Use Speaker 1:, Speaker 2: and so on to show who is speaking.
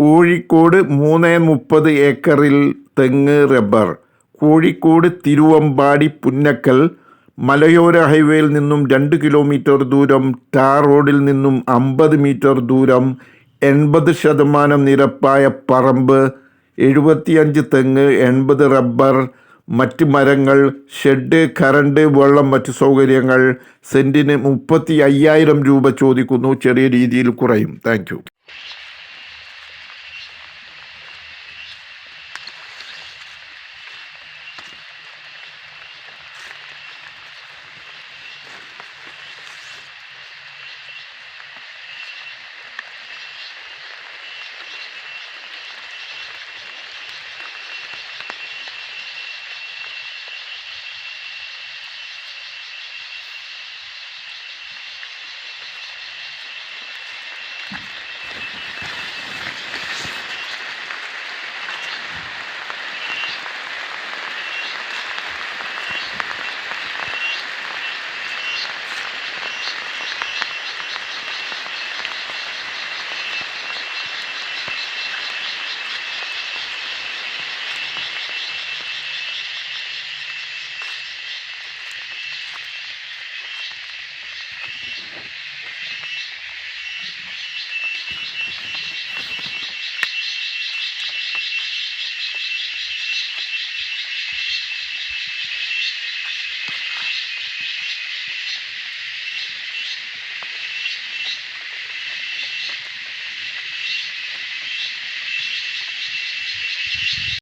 Speaker 1: കോഴിക്കോട് മൂന്ന് മുപ്പത് ഏക്കറിൽ തെങ്ങ് റബ്ബർ. കോഴിക്കോട് തിരുവമ്പാടി പുന്നക്കൽ മലയോര ഹൈവേയിൽ നിന്നും രണ്ട് കിലോമീറ്റർ ദൂരം ടാർ റോഡിൽ നിന്നും അമ്പത് മീറ്റർ ദൂരം എൺപത് ശതമാനം നിരപ്പായ പറമ്പ് എഴുപത്തിയഞ്ച് തെങ്ങ് എൺപത് റബ്ബർ മറ്റ് മരങ്ങൾ ഷെഡ് കറണ്ട് വെള്ളം മറ്റ് സൗകര്യങ്ങൾ സെന്റിന് മുപ്പത്തി അയ്യായിരം രൂപ ചോദിക്കുന്നു. ചെറിയ രീതിയിൽ കുറയും. Thank you.